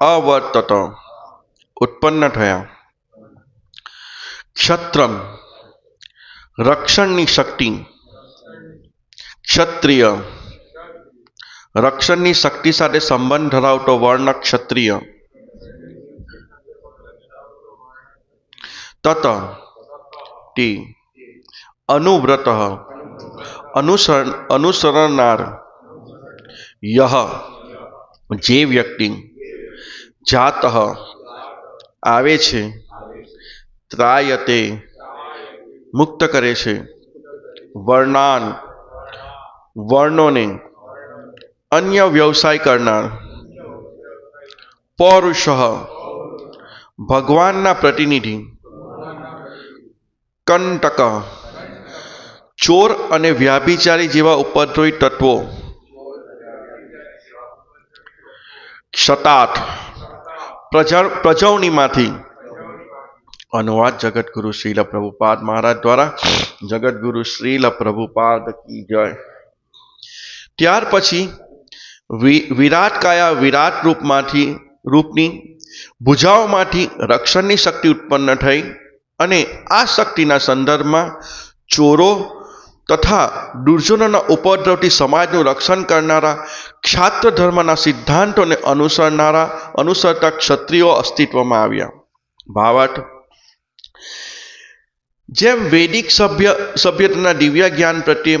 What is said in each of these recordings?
અવર્તત ઉત્પન્ન થયા ક્ષત્રમ રક્ષણની શક્તિ ક્ષત્રિય રક્ષણની શક્તિ સાથે સંબંધ ધરાવતો વર્ણ ક્ષત્રિય તત ટી અનુવ્રત અનુસરણ અનુસરનાર યહ જે વ્યક્તિ જાત આવે છે, ત્રાયતે મુક્ત કરે છે. વર્ણાન, વર્ણોને અન્ય વ્યવસાય કરનાર. પૌરુષ, ભગવાનના પ્રતિનિધિ. કંટક, ચોર અને વ્યાભિચારી જેવા ઉપદ્રવી તત્વો. શતાત પ્રજા પ્રજવણીમાંથી અનુવાદ જગતગુરુ શ્રીલ પ્રભુપાદ મહારાજ દ્વારા જગતગુરુ શ્રીલ પ્રભુપાદ કી જય. ત્યાર પછી વિરાટ કાયા વિરાટ રૂપમાંથી રૂપની ભુજાઓમાંથી રક્ષણની શક્તિ ઉત્પન્ન થઈ અને આ શક્તિના સંદર્ભમાં ચોરો તથા દુર્જનોના ઉપદ્રવથી સમાજનું રક્ષણ કરનારા ક્ષાત્ર ધર્મના સિદ્ધાંતોને અનુસરનારા, અનુસરતા ક્ષત્રિયો અસ્તિત્વમાં આવ્યા. ભાવાર્થ, જેમ વૈદિક સભ્ય, સભ્યતાના દિવ્ય જ્ઞાન પ્રત્યે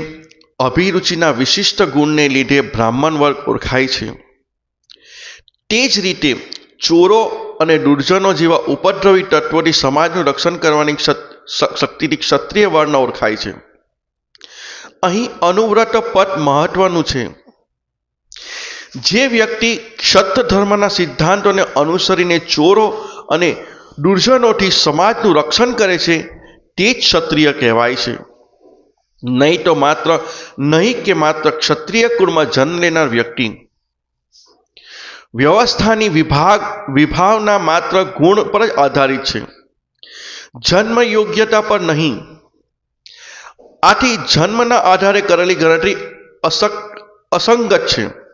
અભિરુચિના વિશિષ્ટ ગુણને લીધે બ્રાહ્મણ વર્ગ ઓળખાય છે, તે જ રીતે ચોરો અને દુર્જનો જેવા ઉપદ્રવી તત્વોથી સમાજનું રક્ષણ કરવાની શક્તિથી ક્ષત્રિય વર્ણ ઓળખાય છે. અહીં અનુવ્રત પદ મહત્વનું છે. જે વ્યક્તિ ક્ષત ધર્મના સિદ્ધાંતોને અનુસરીને ચોરો અને દુર્જનોથી સમાજનું રક્ષણ કરે છે, તે જ ક્ષત્રિય કહેવાય છે. નહીં તો માત્ર, નહીં કે માત્ર ક્ષત્રિય કુળમાં જન્મ લેનાર વ્યક્તિ. વ્યવસ્થાની વિભાગ, વિભાવના માત્ર ગુણ પર જ આધારિત છે. જન્મ યોગ્યતા પર નહીં. આથી જન્મના આધારે કરેલી ગણતરી અસક, અસંગત છે.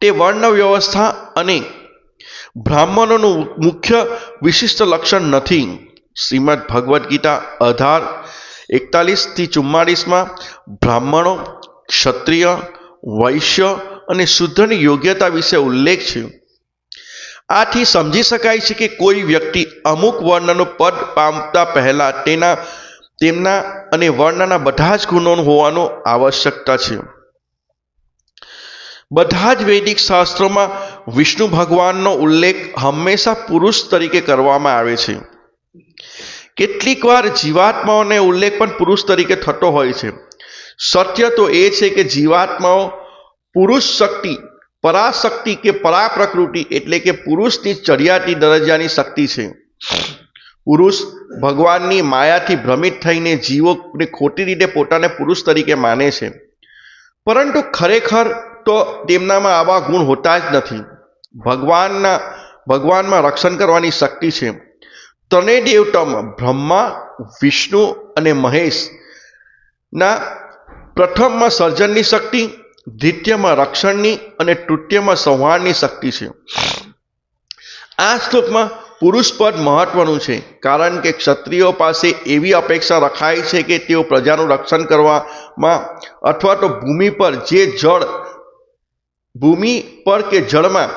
તે વર્ણ વ્યવસ્થા અને બ્રાહ્મણોનું મુખ્ય વિશિષ્ટ લક્ષણ નથી. શ્રીમદ ભગવદ્ ગીતા અઢાર, એકતાલીસથી ચુમ્માળીસમાં બ્રાહ્મણો ક્ષત્રિય, વૈશ્ય અને શુદ્ધની યોગ્યતા વિશે ઉલ્લેખ છે. આથી સમજી શકાય છે કે કોઈ વ્યક્તિ અમુક વર્ણનું પદ પામતા પહેલાં તેના, તેમના અને વર્ણના બધા જ ગુણો હોવાનો આવશ્યકતા છે. બધા જ વૈદિક શાસ્ત્રોમાં વિષ્ણુ ભગવાનનો ઉલ્લેખ હંમેશા પુરુષ તરીકે કરવામાં આવે છે. કેટલીક વાર જીવાત્માઓને ઉલ્લેખ પણ પુરુષ તરીકે થતો હોય છે. સત્ય તો એ છે કે જીવાત્માઓ પુરુષ શક્તિ, પરાશક્તિ કે પરા પ્રકૃતિ એટલે કે પુરુષની ચડિયાતી દરજ્જાની શક્તિ છે. પુરુષ ભગવાનની માયાથી ભ્રમિત થઈને જીવોને ખોટી રીતે પોતાને પુરુષ તરીકે માને છે. પરંતુ ખરેખર તો તેમનામાં આવા ગુણ હોતા જ નથી. ભગવાનના, ભગવાનમાં રક્ષણ કરવાની શક્તિ છે. ત્રણેય દેવતામાં બ્રહ્મા, વિષ્ણુ અને મહેશના પ્રથમમાં સર્જનની શક્તિ, દ્વિતીયમાં રક્ષણની અને તૃતીયમાં સંહારની શક્તિ છે. આ શ્લોકમાં પુરુષ પદ મહત્વનું છે, કારણ કે ક્ષત્રિયો પાસે એવી અપેક્ષા રખાય છે કે તેઓ પ્રજાનું રક્ષણ કરવામાં અથવા તો ભૂમિ પર જે જળ ભૂમિ પર કે જળમાં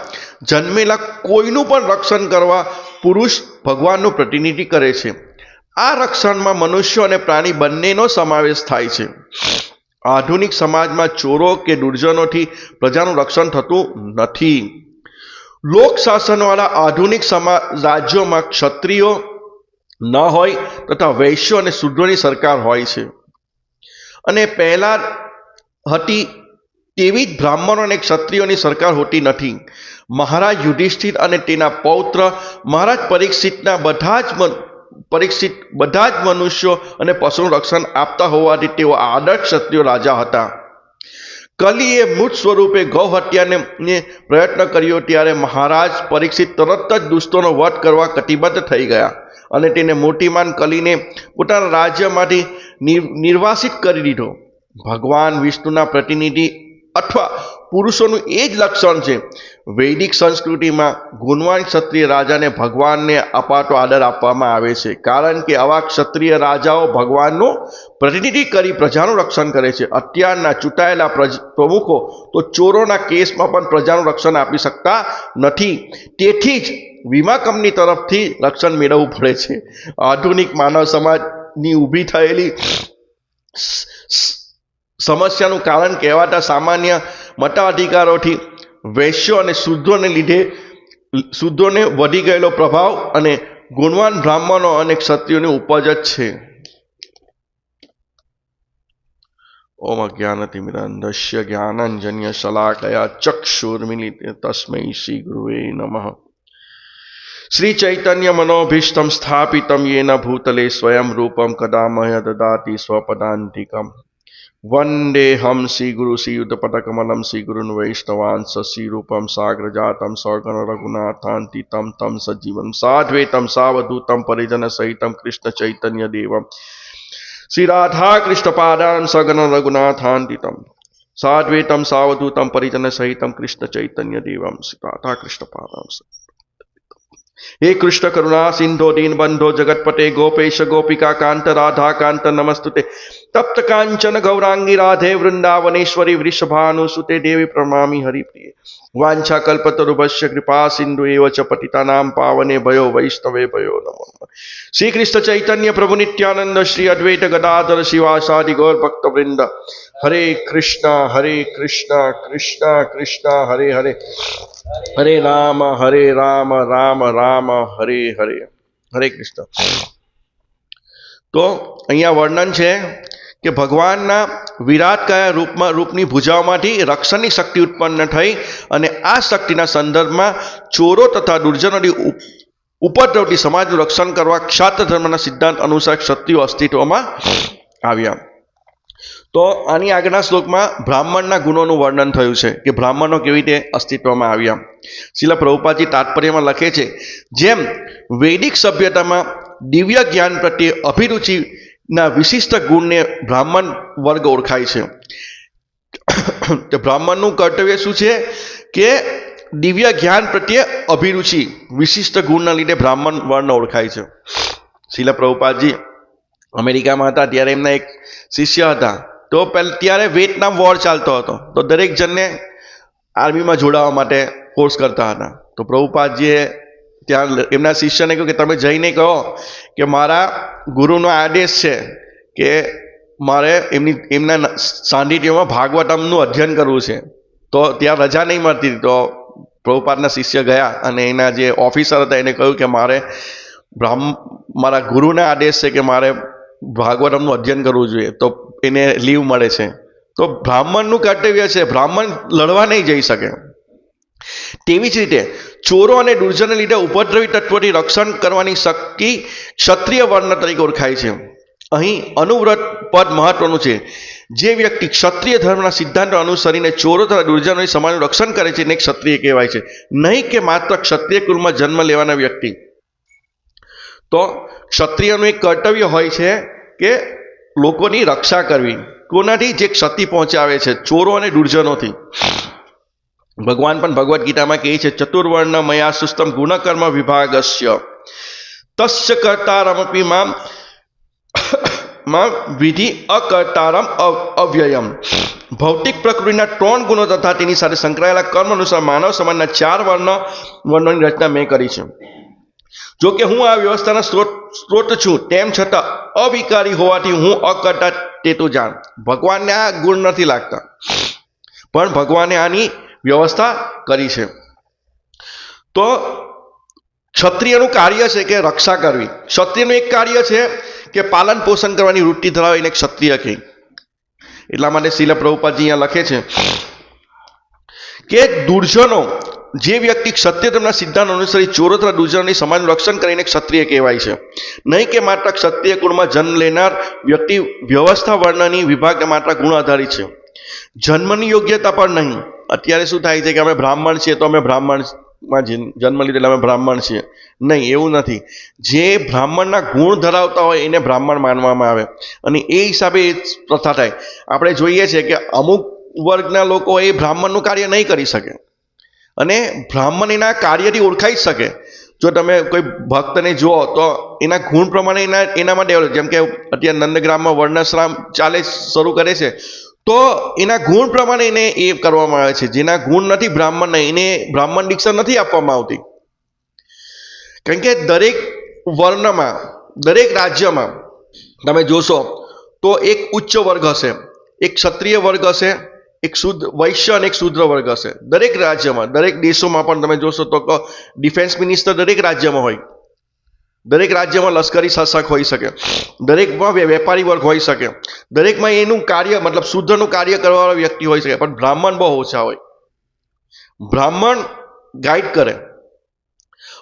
જન્મેલા કોઈનું પણ રક્ષણ કરવા પુરુષ ભગવાનનું પ્રતિનિધિ કરે છે. આ રક્ષણમાં મનુષ્ય અને પ્રાણી બંનેનો સમાવેશ થાય છે. આધુનિક સમાજમાં ચોરો કે દુર્જનોથી પ્રજાનું રક્ષણ થતું નથી. લોક શાસનવાળા આધુનિક સમા, રાજ્યોમાં ક્ષત્રિયો ન હોય તથા વૈશ્યો અને શુદ્રોની સરકાર હોય છે. અને પહેલાં હતી તેવી જ બ્રાહ્મણો અને ક્ષત્રિયોની સરકાર હોતી નથી. મહારાજ યુધિષ્ઠિર અને તેના પૌત્ર મહારાજ પરીક્ષિતના બધા જ પરીક્ષિત બધા જ મનુષ્યો અને પશુનું રક્ષણ આપતા હોવાથી તેઓ આદર્શ ક્ષત્રિયો રાજા હતા. કલીએ મૂળ સ્વરૂપે ગૌ હત્યાને પ્રયત્ન કર્યો ત્યારે મહારાજ પરીક્ષિત તરત જ દુષ્ટોનો વધ કરવા કટિબદ્ધ થઈ ગયા અને તેને મોટીમાન કલીને પોતાના રાજ્યમાંથી નિર- નિર્વાસિત કરી દીધો. ભગવાન વિષ્ણુના પ્રતિનિધિ અથવા પુરુષોનું એ જ લક્ષણ છે. વૈદિક સંસ્કૃતિમાં ગુણવાન ક્ષત્રિય રાજાને ભગવાનને અપાતો આદર આપવામાં આવે છે. કારણ કે આવા ક્ષત્રિય રાજાઓ ભગવાનનું પ્રતિનિધિ કરી પ્રજાનું રક્ષણ કરે છે. અત્યારના ચૂંટાયેલા પ્રમુખો તો ચોરોના કેસમાં પણ પ્રજાનું રક્ષણ આપી શકતા નથી. તેથી જ વીમા કંપની તરફથી રક્ષણ મેળવવું પડે છે. આધુનિક માનવ સમાજની ઊભી થયેલી સમસ્યાનું કારણ કહેવાતા સામાન્ય મતાધિકારોથી વૈશ્યો અને શુદ્ધોને લીધે શુદ્ધોને વધી ગયેલો પ્રભાવ અને ગુણવાન બ્રાહ્મણો અને ક્ષત્રિયોની ઉપજ જ છે. ઓમ અજ્ઞાનતિમિરંધસ્ય જ્ઞાનંજન્ય શલાકયા ચક્ષુર્મિલિતે તસ્મૈ શ્રી ગુરુવે નમઃ. શ્રી ચૈતન્ય મનોભીષ્ટમ સ્થાપિતમ યેન ભૂતલે સ્વયં રૂપમ કદા મહ્ય દદાતિ સ્વપદાંતિકમ. વંદેહમ શ્રી ગુરુ શ્રીયુત યુદ્ધપટકમલમ શ્રી ગુરુન વૈષ્ણવાન શ્રી રૂપમ સાગ્ર જાતમ સ્વગણ રઘુનાથાંતિતમ તમ સજીવમ સાધ્વેતમ સાવધૂતમ પરિજન સહિતમ કૃષ્ણ ચૈતન્ય દેવમ શ્રી રાધા કૃષ્ણ પાદાન સગન રઘુનાથાંતિતમ સાધ્વેતમ સાવધૂતમ પરિજન સહિતમ કૃષ્ણ ચૈતન્ય દેવમ શ્રી રાધા કૃષ્ણ પાદાન હે કૃષ્ણ કરુણા સિંધો દીન બંધો જગતપતે ગોપેશ ગોપિકા કાંત રાધા કાંત નમસ્તુતે તપ્ત કાંચન ગૌરાંગી રાધે વૃંદાવનેશ્વરી વૃષભાનુસુતે દેવી પ્રમામી હરિપ્રિય વાંછા કલ્પતરુભશ્ય કૃપા સિંધુ એવ ચ પતિતાનામ પાવને ભયો વૈષ્ણવે ભયો નમો. શ્રી કૃષ્ણ ચૈતન્ય પ્રભુ નિત્યાનંદ શ્રી અદ્વૈત ગદાધર શિવાસાદિ ગૌર ભક્ત વૃંદ હરે કૃષ્ણ હરે કૃષ્ણ કૃષ્ણ કૃષ્ણ, હરે હરે. હરે રામ હરે રામ રામ રામ, હરે હરે. હરે કૃષ્ણ. તો અહીંયા વર્ણન છે કે ભગવાનના વિરાટ કયા રૂપમાં, રૂપની ભૂજાઓમાંથી રક્ષણની શક્તિ ઉત્પન્ન થઈ અને આ શક્તિના સંદર્ભમાં ચોરો તથા દુર્જનોની ઉપ- ઉપદ્રવથી સમાજનું રક્ષણ કરવા ક્ષાત્ર ધર્મના સિદ્ધાંત અનુસાર ક્ષત્રિયો અસ્તિત્વમાં આવ્યા. તો આની આગળના શ્લોકમાં બ્રાહ્મણના ગુણોનું વર્ણન થયું છે કે બ્રાહ્મણો કેવી રીતે અસ્તિત્વમાં આવ્યા. શિલા પ્રભુપાજી તાત્પર્યમાં લખે છે, જેમ વૈદિક સભ્યતામાં દિવ્ય જ્ઞાન પ્રત્યે અભિરુચિના વિશિષ્ટ ગુણને બ્રાહ્મણ વર્ગ ઓળખાય છે. તો બ્રાહ્મણનું કર્તવ્ય શું છે? કે દિવ્ય જ્ઞાન પ્રત્યે અભિરુચિ વિશિષ્ટ ગુણના લીધે બ્રાહ્મણ વર્ણ ઓળખાય છે. શિલા પ્રભુપાદજી અમેરિકામાં હતા, ત્યારે એમના એક શિષ્ય હતા. તો પહેલાં, ત્યારે વિયેતનામ વોર ચાલતો હતો. તો દરેક જણને આર્મીમાં જોડાવા માટે કોર્સ કરતા હતા. તો પ્રભુપાદજીએ ત્યાં એમના શિષ્યને કહ્યું કે તમે જઈને કહો કે મારા ગુરુનો આદેશ છે કે મારે એમની, એમના ન- ભાગવતમનું અધ્યયન કરવું છે. તો ત્યાં રજા નહીં મળતી તો પ્રભુપાદના શિષ્ય ગયા અને એના જે ઓફિસર હતા એને કહ્યું કે મારે બ્રાહ્મ, મારા ગુરુના આદેશ છે કે મારે ભાગવતમનું અધ્યયન કરવું જોઈએ. તો એને લીવ મળે છે. તો બ્રાહ્મણનું કર્તવ્ય છે, બ્રાહ્મણ લડવા નહીં જઈ શકે. તેવી જ રીતે ચોરો અને દુર્જનને લીધે ઉપદ્રવી તત્વોથી રક્ષણ કરવાની શક્તિ ક્ષત્રિય વર્ણ તરીકે ઓળખાય છે. અહીં અનુવ્રત પદ મહત્વનું છે. જે વ્યક્તિ ક્ષત્રિય ધર્મના સિદ્ધાંતો અનુસરીને ચોરો તથા દુર્જનોની સમાજનું રક્ષણ કરે છે એને ક્ષત્રિય કહેવાય છે. નહીં કે માત્ર ક્ષત્રિય કુલમાં જન્મ લેવાના વ્યક્તિ. તો ક્ષત્રિયનું એક કર્તવ્ય હોય છે કે લોકોની રક્ષા કરવી. કોનાથી? જે ક્ષતિ પહોંચાવે છે, ચોરો અને દુર્જનોથી. ભગવાન પણ ભગવદ્ ગીતામાં કહે છે, ચતુર્વર્ણ મયા સુસ્તમ ગુણકર્મ વિભાગસ્ય. તસ્ય કર્તારમપી મામમાં વિધિ અકર્તારમ અવ્યયમ. ભૌતિક પ્રકૃતિના ત્રણ ગુણો તથા તેની સાથે સંકળાયેલા કર્મ અનુસાર માનવ સમાજના ચાર વર્ણ, વર્ણોની રચના મેં કરી છે. જો કે હું આ વ્યવસ્થાના સ્ત્રોત સ્ત્રોત છું તેમ છતાં અવિકારી હોવાથી હું અકર્તા તેતું જાણ. ભગવાનને આ ગુણ નથી લાગતા. પણ ભગવાને આની વ્યવસ્થા કરી છે. તો ક્ષત્રિયનું કાર્ય છે કે રક્ષા કરવી. ક્ષત્રિયનું એક કાર્ય છે કે પાલન પોષણ કરવાની વૃત્તિ ધરાવે એને ક્ષત્રિય કહે એટલા માટે શિલ પ્રભુપાદજી અહીંયા લખે છે કે દુર્જનો જે વ્યક્તિ ક્ષત્રિયધર્મના સિદ્ધાંત અનુસરી ચોરો તથા દુર્જનોની સમાજનું રક્ષણ કરીને ક્ષત્રિય કહેવાય છે. નહીં કે માત્ર ક્ષત્રિય કુળમાં જન્મ લેનાર વ્યક્તિ વ્યવસ્થા વર્ણની વિભાગ માત્ર ગુણ આધારિત છે. જન્મની યોગ્યતા પણ નહીં. અત્યારે શું થાય છે કે અમે બ્રાહ્મણ છીએ તો અમે બ્રાહ્મણમાં જન- જન્મ લીધેલા અમે બ્રાહ્મણ છીએ. નહીં, એવું નથી. જે બ્રાહ્મણના ગુણ ધરાવતા હોય એને બ્રાહ્મણ માનવામાં આવે. અને એ હિસાબે એ પ્રથા થાય. આપણે જોઈએ છીએ કે અમુક વર્ગના લોકો એ બ્રાહ્મણનું કાર્ય નહીં કરી શકે. અને બ્રાહ્મણ એના કાર્યથી ઓળખાઈ શકે. જો તમે કોઈ ભક્તને જુઓ, તો એના ગુણ પ્રમાણે એના, એનામાં ડેવલપ, જેમ કે અત્યારે નંદગ્રામમાં વર્ણશ્રામ ચાલે, શરૂ કરે છે, તો એના ગુણ પ્રમાણે એને એ કરવામાં આવે છે. જેના ગુણ નથી બ્રાહ્મણને એને બ્રાહ્મણ દીક્ષા નથી આપવામાં આવતી. કારણ કે દરેક વર્ણમાં, દરેક રાજ્યમાં, તમે જોશો, તો એક ઉચ્ચ વર્ગ હશે, એક ક્ષત્રિય વર્ગ હશે એક શુદ્ધ વૈશ્ય અને એક શુદ્ર વર્ગ હશે. દરેક રાજ્યમાં, દરેક દેશોમાં પણ તમે જોશો તો ડિફેન્સ મિનિસ્ટર દરેક રાજ્યમાં હોય. દરેક રાજ્યમાં લશ્કરી શાસક હોઈ શકે. દરેકમાં વેપારી વર્ગ હોઈ શકે. દરેકમાં એનું કાર્ય, મતલબ શુદ્ધનું કાર્ય કરવાવાળો વ્યક્તિ હોઈ શકે. પણ બ્રાહ્મણ બહુ ઓછા હોય. બ્રાહ્મણ ગાઈડ કરે.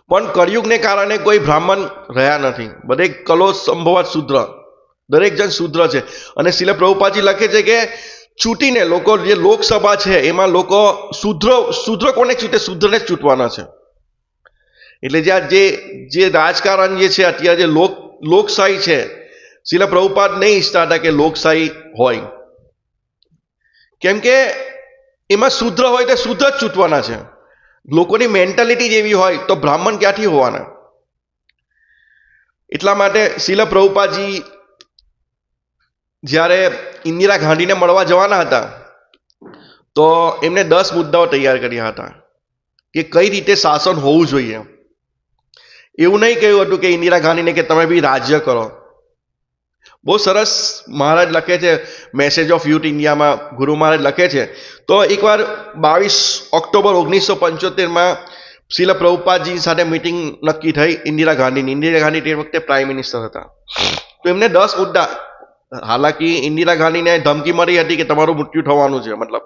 પણ કળિયુગને કારણે કોઈ બ્રાહ્મણ રહ્યા નથી. બધે કલો સંભવત શુદ્ર. દરેક જણ શૂદ્ર છે. અને શિલ પ્રભુપાજી લખે છે કે ચૂંટીને લોકો જે લોકસભા છે, એમાં લોકો શૂદ્ર, શુદ્ર કોને ચૂંટે? શુદ્રને જ ચૂંટવાના છે. એટલે જે આ જે જે રાજકારણ જે છે, અત્યારે જે લોક, લોકશાહી છે, શિલા પ્રભુપાદ નહીં ઈચ્છતા હતા કે લોકશાહી હોય. કેમ કે એમાં શુદ્ર હોય તો શુદ્ધ જ ચૂંટવાના છે. લોકોની મેન્ટાલિટી જેવી હોય તો બ્રાહ્મણ ક્યાંથી હોવાના? એટલા માટે શિલા પ્રભુપાજી જ્યારે ઇન્દિરા ગાંધીને મળવા જવાના હતા, તો એમને દસ મુદ્દાઓ તૈયાર કર્યા હતા કે કઈ રીતે શાસન હોવું જોઈએ. એવું નહીં કહ્યું હતું કે ઇન્દિરા ગાંધીને કે તમે બી રાજ્ય કરો. બહુ સરસ મહારાજ લખે છે મેસેજ ઓફ યુથ ઇન્ડિયામાં ગુરુ મહારાજ લખે છે. તો એકવાર બાવીસ ઓક્ટોબર ઓગણીસો પંચોતેરમાં શીલા પ્રભુપાદજી સાથે મિટિંગ નક્કી થઈ ઇન્દિરા ગાંધીની. ઇન્દિરા ગાંધી તે વખતે પ્રાઇમ મિનિસ્ટર હતા. તો એમને દસ મુદ્દા હાલાકી ઇન્દિરા ગાંધીને ધમકી મળી હતી કે તમારું મૃત્યુ થવાનું છે, મતલબ.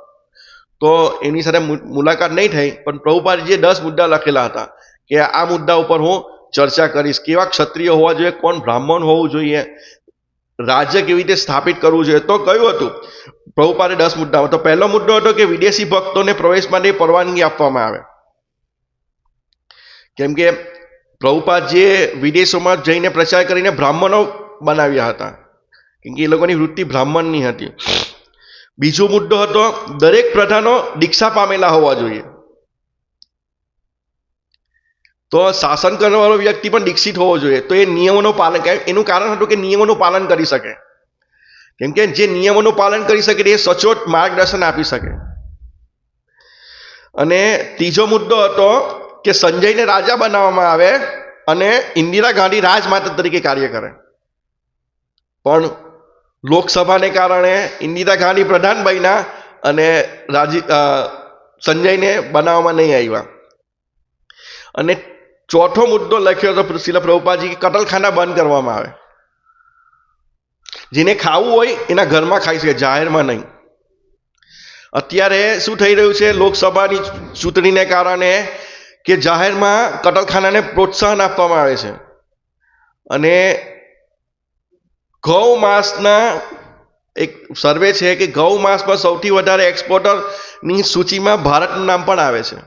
તો એની સાથે મુલાકાત નહીં થઈ, પણ પ્રભુપાદજીએ દસ મુદ્દા લખેલા હતા કે આ મુદ્દા ઉપર હું ચર્ચા કરીશ. કેવા ક્ષત્રિય હોવા જોઈએ, કોણ બ્રાહ્મણ હોવું જોઈએ, રાજ્ય કેવી રીતે સ્થાપિત કરવું જોઈએ, તો કયું હતું પ્રભુપાદે દસ મુદ્દાઓ તો પહેલો મુદ્દો હતો કે વિદેશી ભક્તોને પ્રવેશ માટે પરવાનગી આપવામાં આવે. કેમ કે પ્રભુપાદજીએ વિદેશોમાં જઈને પ્રચાર કરીને બ્રાહ્મણો બનાવ્યા હતા. કેમ કે એ લોકોની વૃત્તિ બ્રાહ્મણની હતી. બીજો મુદ્દો હતો, દરેક પ્રધાનો દીક્ષા પામેલા હોવા જોઈએ. તો શાસન કરવાવાળો વ્યક્તિ પણ દીક્ષિત હોવો જોઈએ. તો એ નિયમોનું પાલન કરે. એનું કારણ હતું કે નિયમોનું પાલન કરી શકે. કેમ કે જે નિયમોનું પાલન કરી શકે એ સચોટ માર્ગદર્શન આપી શકે. અને ત્રીજો મુદ્દો હતો કે સંજયને રાજા બનાવવામાં આવે અને ઇન્દિરા ગાંધી રાજમાતા તરીકે કાર્ય કરે. પણ લોકસભાને કારણે ઇન્દિરા ગાંધી પ્રધાન બન્યા અને રાજી સંજયને બનાવવામાં નહીં આવ્યા. અને ચોથો મુદ્દો લખ્યો હતો શિલા પ્રભુપાજી કે કટલખાના બંધ કરવામાં આવે. જેને ખાવું હોય એના ઘરમાં ખાઈ શકે, જાહેરમાં નહીં. અત્યારે શું થઈ રહ્યું છે? લોકસભાની ચૂંટણીને કારણે કે જાહેરમાં કટલખાનાને પ્રોત્સાહન આપવામાં આવે છે. અને ગૌ માંસના એક સર્વે છે કે ગૌ માંસમાં સૌથી વધારે એક્સપોર્ટરની સૂચિમાં ભારતનું નામ પણ આવે છે.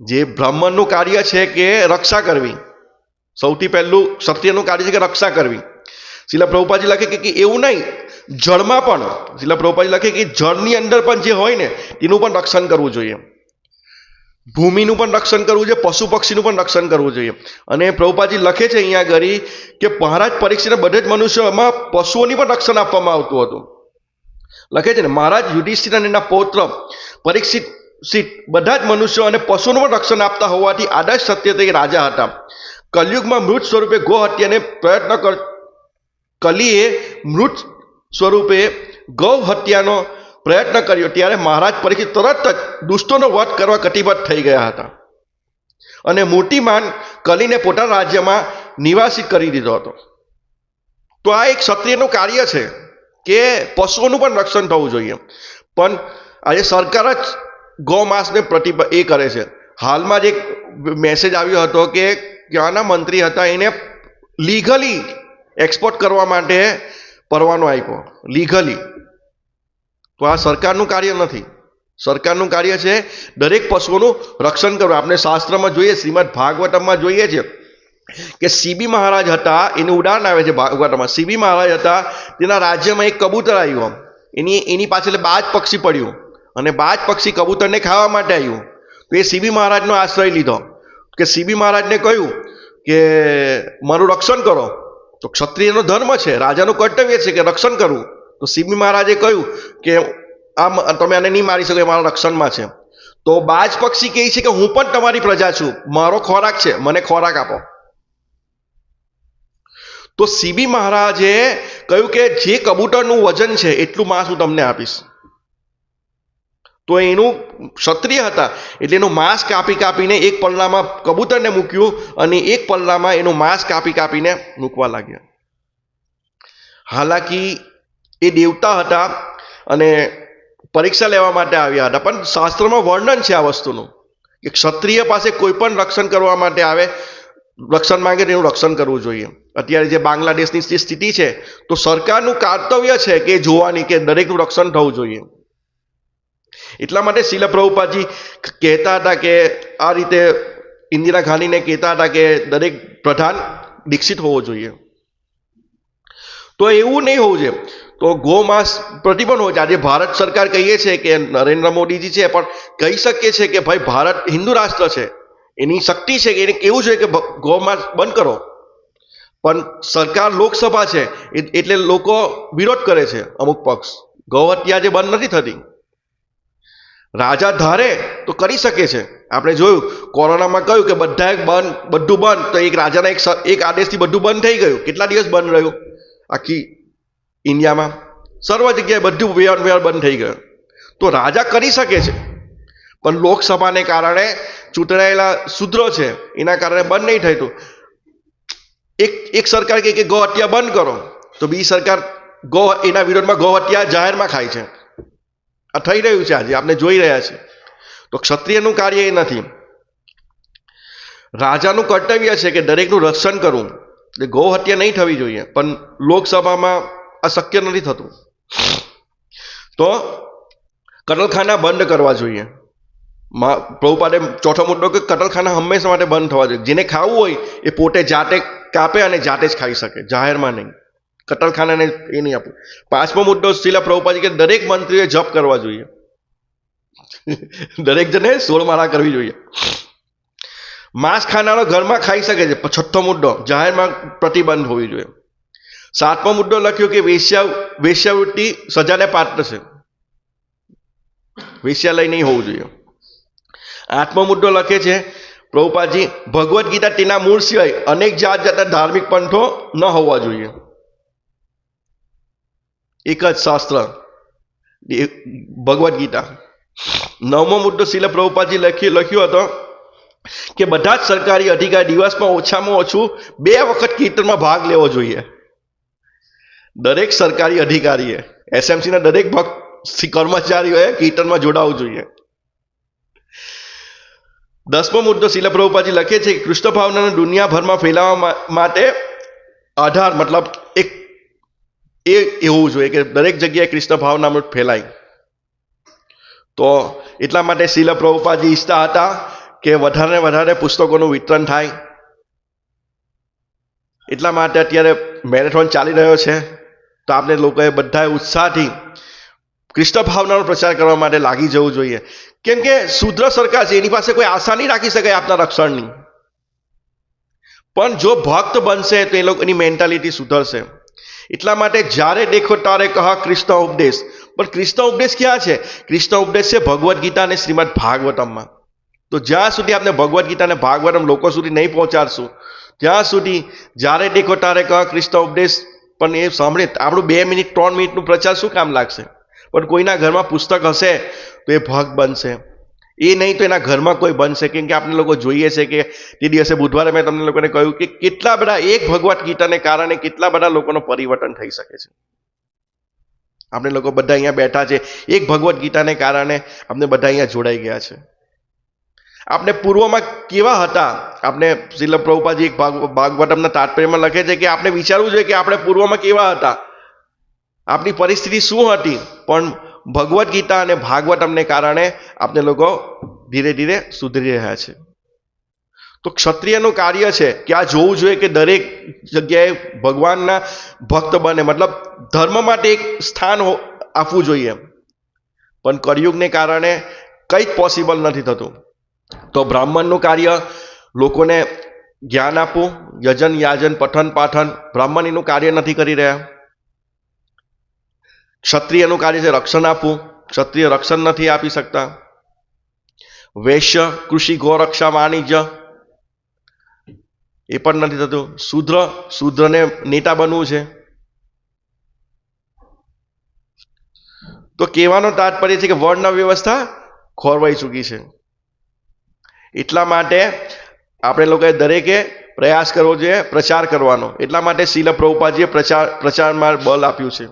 જે બ્રાહ્મણનું કાર્ય છે કે રક્ષા કરવી. સૌથી પહેલું ક્ષત્રિયનું કાર્ય છે કે રક્ષા કરવી. શિલા પ્રભુપાજી લખે કે એવું નહીં. જળમાં પણ શિલા પ્રભુપાજી લખે કે જળની અંદર પણ જે હોય ને, તેનું પણ રક્ષણ કરવું જોઈએ. ભૂમિનું પણ રક્ષણ કરવું જોઈએ, પશુ પક્ષીનું પણ રક્ષણ કરવું જોઈએ. અને પ્રભુપાજી લખે છે અહીંયા આગળ કે મહારાજ પરીક્ષિતને બધે જ મનુષ્યોમાં પશુઓની પણ રક્ષણ આપવામાં આવતું હતું. લખે છે ને, મહારાજ યુધિષ્ઠિર અને એના પૌત્ર પરીક્ષિત સિત બધા જ મનુષ્યો અને પશુઓનું પણ રક્ષણ આપતા હોવાથી આદર્શ સત્ય રાજા હતા. કલયુગમાં મૃત સ્વરૂપે ગો હત્યાને પ્રયત્ન કર, કલીએ મૃત સ્વરૂપે ગૌ હત્યાનો પ્રયત્ન કર્યો ત્યારે મહારાજ પરીક્ષિત તરત જ દુષ્ટોનો વધ કરવા કટિબદ્ધ થઈ ગયા હતા. અને મૂર્તિમાન કલીને પોતાના રાજ્યમાં નિવાસિત કરી દીધો હતો. તો આ એક ક્ષત્રિયનું કાર્ય છે કે પશુઓનું પણ રક્ષણ થવું જોઈએ. પણ આજે સરકાર જ ગૌમાંસને પ્રતિબ, એ કરે છે. હાલમાં જ એક મેસેજ આવ્યો હતો કે ત્યાંના મંત્રી હતા, એને લીગલી એક્સપોર્ટ કરવા માટે પરવાનો આપ્યો. લીગલી. તો આ સરકારનું કાર્ય નથી. સરકારનું કાર્ય છે દરેક પશુઓનું રક્ષણ કરવું. આપણે શાસ્ત્રમાં જોઈએ, શ્રીમદ ભાગવતમમાં જોઈએ છે કે સીબી મહારાજ હતા, એનું ઉદાહરણ આવે છે ભાગવતમાં. સીબી મહારાજ હતા, તેના રાજ્યમાં એક કબૂતર આવ્યું આમ. એની એની પાછળ બાજ પક્ષી પડ્યું. અને બાજ પક્ષી કબૂતરને ખાવા માટે આવ્યું. તો એ સીબી મહારાજનો આશ્રય લીધો. કે સીબી મહારાજને કહ્યું કે, મારું રક્ષણ કરો. તો ક્ષત્રિયનો ધર્મ છે, રાજાનું કર્તવ્ય છે કે રક્ષણ કરવું. તો સીબી મહારાજે કહ્યું કે આમ તમે આને નહીં મારી શકો, એ મારા રક્ષણમાં છે. તો બાજ પક્ષી કહે છે કે હું પણ તમારી પ્રજા છું. મારો ખોરાક છે, મને ખોરાક આપો. તો સીબી મહારાજે કહ્યું કે જે કબૂતરનું વજન છે, એટલું માંસ હું તમને આપીશ. તો એનું ક્ષત્રિય હતા, એટલે એનું માંસ કાપી કાપીને એક પલ્લામાં કબૂતરને મૂક્યું અને એક પલ્લામાં એનું માંસ કાપી કાપીને મૂકવા લાગ્યા. હાલાકી એ દેવતા હતા અને પરીક્ષા લેવા માટે આવ્યા હતા. પણ શાસ્ત્રમાં વર્ણન છે આ વસ્તુનું કે ક્ષત્રિય પાસે કોઈ પણ રક્ષણ કરવા માટે આવે, રક્ષણ માંગે તેનું રક્ષણ કરવું જોઈએ. અત્યારે જે બાંગ્લાદેશની જે સ્થિતિ છે, તો સરકારનું કર્તવ્ય છે કે જોવાની કે દરેકનું રક્ષણ થવું જોઈએ. એટલા માટે શિલા પ્રભુપાજી કહેતા હતા કે આ રીતે ઇન્દિરા ગાંધીને કહેતા હતા કે દરેક પ્રધાન દીક્ષિત હોવો જોઈએ. તો એવું નહીં હોવું જોઈએ. તો ગોમાંસ પ્રતિબંધ હોય છે. આજે ભારત સરકાર કહીએ છે કે નરેન્દ્ર મોદીજી છે, પણ કહી શકીએ છે કે ભાઈ ભારત હિન્દુ રાષ્ટ્ર છે. એની શક્તિ છે કે એને કેવું જોઈએ કે ગોમાંસ બંધ કરો. પણ સરકાર લોકસભા છે એટલે લોકો વિરોધ કરે છે અમુક પક્ષ. ગૌ હત્યા જે બંધ નથી થતી. રાજા ધારે તો કરી શકે છે. આપણે જોયું, કોરોનામાં કહ્યું કે બધા બંધ, બધું બંધ. તો એક રાજાના એક એક આદેશથી બધું બંધ થઈ ગયું. કેટલા દિવસ બંધ રહ્યું? આખી ઇન્ડિયામાં સર્વ જગ્યાએ બધું વ્યવહાર વ્યવહાર બંધ થઈ ગયો. તો રાજા કરી શકે છે. પણ લોકસભાને કારણે ચૂંટાયેલા શુદ્રો છે, એના કારણે બંધ નહીં થતું. એક એક સરકાર કહે કે ગૌ હત્યા બંધ કરો, તો બીજી સરકાર ગૌ એના વિરોધમાં ગૌ હત્યા જાહેરમાં ખાય છે. આ થઈ રહ્યું છે આજે આપણે જોઈ રહ્યા છીએ તો ક્ષત્રિયનું કાર્ય એ નથી. રાજાનું કર્તવ્ય છે કે દરેકનું રક્ષણ કરવું. એટલે ગૌ હત્યા નહીં થવી જોઈએ. પણ લોકસભામાં આ શક્ય નથી થતું. તો કટલખાના બંધ કરવા જોઈએ. પ્રભુપાદે ચોથો મુદ્દો કે કટલખાના હંમેશા માટે બંધ થવા જોઈએ. જેને ખાવું હોય એ પોતે જાતે કાપે અને જાતે જ ખાઈ શકે. જાહેરમાં નહીં. કટલખાનાને એ નહીં આપવું. પાંચમો મુદ્દો શિલા પ્રભુપાજી કે દરેક મંત્રીએ જપ કરવા જોઈએ. દરેક જણે સોળ માળા કરવી જોઈએ. માંસ ખાનારો ઘરમાં ખાઈ શકે છે. છઠ્ઠો મુદ્દો. જાહેરમાં પ્રતિબંધ હોવી જોઈએ. સાતમો મુદ્દો લખ્યો કે વેશ્યા વેશ્યાવૃત્તિ સજાને પાત્ર છે. વેશ્યાલય નહીં હોવું જોઈએ. આઠમો મુદ્દો લખે છે પ્રભુપાજી ભગવદ્ ગીતા તેના મૂળ સિવાય અનેક જાત જાતના ધાર્મિક પંથો ન હોવા જોઈએ. એક જ શાસ્ત્ર ભગવદ્ ગીતા. નવમો મુદ્દો શિલ પ્રભુપાજી લખી, લખ્યો હતો કે બધા જ સરકારી અધિકારી દિવસમાં ઓછામાં ઓછું બે વખત કીર્તનમાં ભાગ લેવો જોઈએ. દરેક સરકારી અધિકારીએ એસએમસીના દરેક ભક્ત કર્મચારીઓએ કીર્તનમાં જોડાવવું જોઈએ. દસમો મુદ્દો શિલ પ્રભુપાજી લખે છે કે કૃષ્ણ ભાવનાને દુનિયાભરમાં ફેલાવવા માટે આધાર મતલબ એક, એ એવું જોઈએ કે દરેક જગ્યાએ કૃષ્ણ ભાવનામૃત ફેલાય. તો એટલા માટે શિલ પ્રભુપાજી ઈચ્છતા હતા કે વધારે વધારે પુસ્તકોનું વિતરણ થાય. એટલા માટે અત્યારે મેરેથોન ચાલી રહ્યો છે. આપણે લોકોએ બધાએ ઉત્સાહથી કૃષ્ણ ભાવનાનો પ્રચાર કરવા માટે લાગી જવું જોઈએ. કેમ કે શુદ્ર સરકાર છે, એની પાસે કોઈ આશા નહીં રાખી શકાય આપના રક્ષણની. પણ જો ભક્ત બનશે તો એ લોકોની મેન્ટાલિટી સુધરશે. એટલા માટે જ્યારે દેખો તારે કહા કૃષ્ણ ઉપદેશ. પણ કૃષ્ણ ઉપદેશ ક્યાં છે? કૃષ્ણ ઉપદેશ છે ભગવદ્ ગીતા અને શ્રીમદ ભાગવતમમાં. તો જ્યાં સુધી આપણે ભગવદ્ ગીતા અને ભાગવતમ લોકો સુધી નહીં પહોંચાડશું, ત્યાં સુધી જ્યારે દેખો તારે કહા કૃષ્ણ ઉપદેશ પણ એ સાંભળે, આપણું બે મિનિટ, ત્રણ મિનિટનું પ્રચાર શું કામ લાગશે? પણ કોઈના ઘરમાં પુસ્તક હશે તો એ ભક્ત બનશે. એ નહીં તો એના ઘરમાં કોઈ બનશે. કેમ કે આપણે લોકો જોઈએ છે કે તે દિવસે બુધવારે મેં તમને લોકોને કહ્યું કે કેટલા બધા એક ભગવદ્ ગીતાને કારણે કેટલા બધા લોકોનું પરિવર્તન થઈ શકે છે. આપણે લોકો બધા અહીંયા બેઠા છે. એક ભગવદ્ ગીતાને કારણે આપણે બધા અહીંયા જોડાઈ ગયા છે. આપણે પૂર્વમાં કેવા હતા? આપણે શિલ પ્રભુપાજી એક ભાગ ભાગવતમના તાત્પર્યમાં લખે છે કે આપણે વિચારવું જોઈએ કે આપણે પૂર્વમાં કેવા હતા? આપણી પરિસ્થિતિ શું હતી? પણ ભગવદ્ ગીતા અને ભાગવતમને કારણે આપણે લોકો ધીરે ધીરે સુધરી રહ્યા છે. તો ક્ષત્રિયનું કાર્ય છે કે આ જોવું જોઈએ કે દરેક જગ્યાએ ભગવાનના ભક્ત બને. મતલબ ધર્મ માટે એક સ્થાન આપવું જોઈએ પણ કરિયુગને કારણે કંઈ જ પોસિબલ નથી થતું. તો બ્રાહ્મણનું કાર્ય લોકોને જ્ઞાન આપવું, યજન, યાજન, પઠન, પાઠન બ્રાહ્મણ કાર્ય નથી કરી રહ્યા. ક્ષત્રિયનું કાર્ય છે રક્ષણ આપવું, ક્ષત્રિય રક્ષણ નથી આપી શકતા. વૈશ્ય, કૃષિ, ગોરક્ષા, વાણિજ્ય, એ પણ નથી થતું. શુદ્ર, શૂદ્રને નેતા બનવું છે. તો કહેવાનો તાત્પર્ય છે કે વર્ણ વ્યવસ્થા ખોરવાઈ ચૂકી છે. એટલા માટે આપણે લોકોએ દરેકે પ્રયાસ કરવો જોઈએ, પ્રચાર કરવાનો. એટલા માટે શીલ પ્રભુપાદજીએ પ્રચાર, પ્રચારમાં બળ આપ્યું છે.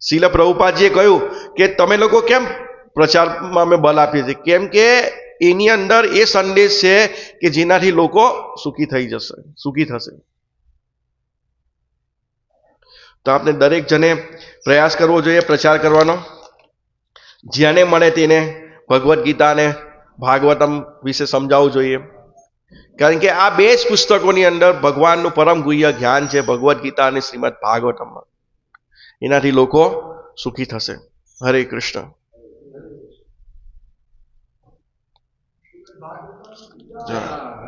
શીલ પ્રભુપાદજીએ કહ્યું કે, તમે લોકો કેમ પ્રચારમાં અમે બળ આપીએ છીએ? કેમ કે એની અંદર એ સંદેશ છે કે જેનાથી લોકો સુખી થઈ જશે, સુખી થશે. તો આપણે દરેક જણે પ્રયાસ કરવો જોઈએ, પ્રચાર કરવાનો. જેને મળે તેને ભગવદ્ ગીતાને ભાગવતમ વિશે સમજાવવું જોઈએ. કારણ કે આ બે જ પુસ્તકોની અંદર ભગવાનનું પરમ ગુહ્ય જ્ઞાન છે, ભગવદ્ ગીતા અને શ્રીમદ ભાગવતમમાં. એનાથી લોકો સુખી થશે. હરે કૃષ્ણ. જય.